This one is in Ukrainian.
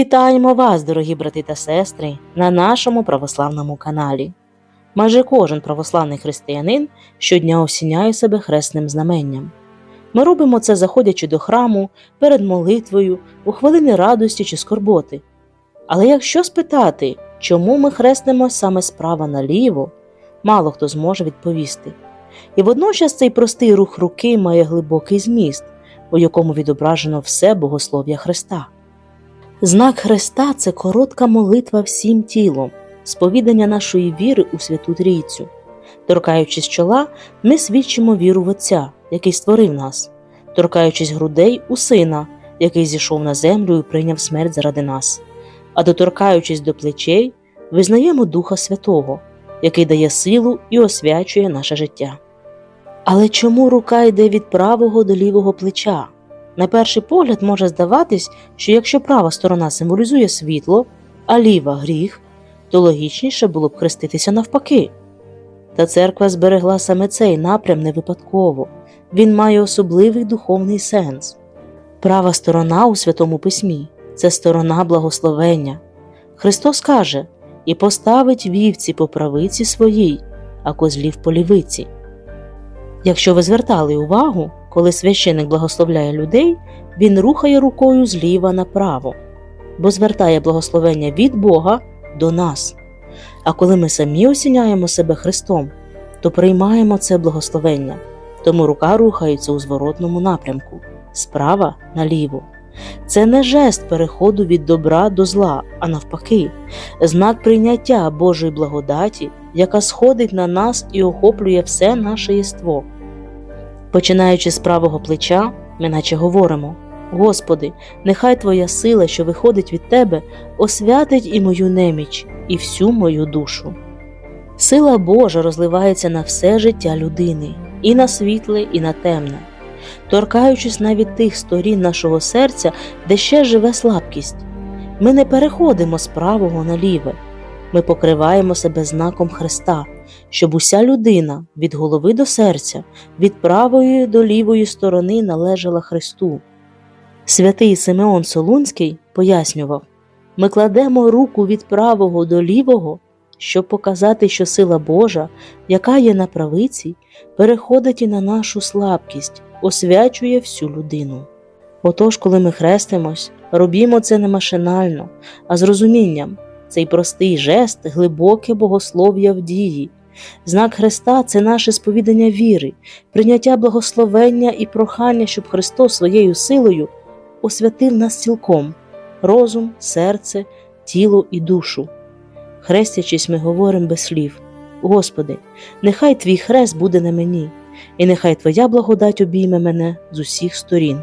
Вітаємо вас, дорогі брати та сестри, на нашому православному каналі. Майже кожен православний християнин щодня осіняє себе хресним знаменням. Ми робимо це, заходячи до храму, перед молитвою, у хвилини радості чи скорботи. Але якщо спитати, чому ми хрестимо саме справа наліво, мало хто зможе відповісти. І водночас цей простий рух руки має глибокий зміст, у якому відображено все богослов'я Христа. Знак Христа це коротка молитва всім тілом, сповідання нашої віри у Святу Трійцю. Торкаючись чола, ми свідчимо віру в Отця, який створив нас, торкаючись грудей у Сина, який зійшов на землю і прийняв смерть заради нас, а доторкаючись до плечей, визнаємо Духа Святого, який дає силу і освячує наше життя. Але чому рука йде від правого до лівого плеча? На перший погляд може здаватись, що якщо права сторона символізує світло, а ліва гріх, то логічніше було б хреститися навпаки. Та церква зберегла саме цей напрям не випадково, він має особливий духовний сенс. Права сторона у Святому Письмі це сторона благословення. Христос каже і поставить вівці по правиці своїй, а козлів по лівиці. Якщо ви звертали увагу, коли священик благословляє людей, він рухає рукою зліва направо, бо звертає благословення від Бога до нас. А коли ми самі осіняємо себе Христом, то приймаємо це благословення, тому рука рухається у зворотному напрямку справа наліво. Це не жест переходу від добра до зла, а навпаки, знак прийняття Божої благодаті, яка сходить на нас і охоплює все наше єство. Починаючи з правого плеча, ми наче говоримо: Господи, нехай Твоя сила, що виходить від Тебе, освятить і мою неміч, і всю мою душу. Сила Божа розливається на все життя людини, і на світле, і на темне, торкаючись навіть тих сторін нашого серця, де ще живе слабкість. Ми не переходимо з правого на ліве, ми покриваємо себе знаком Христа, щоб уся людина від голови до серця, від правої до лівої сторони належала Христу. Святий Симеон Солунський пояснював ми кладемо руку від правого до лівого, щоб показати, що сила Божа, яка є на правиці, переходить і на нашу слабкість, освячує всю людину. Отож, коли ми хрестимось, робімо це не машинально, а з розумінням. Цей простий жест глибоке богослов'я в дії. Знак Христа це наше сповідання віри, прийняття благословення і прохання, щоб Христос своєю силою освятив нас цілком розум, серце, тіло і душу. Хрестячись, ми говоримо без слів: Господи, нехай Твій хрест буде на мені, і нехай Твоя благодать обійме мене з усіх сторін.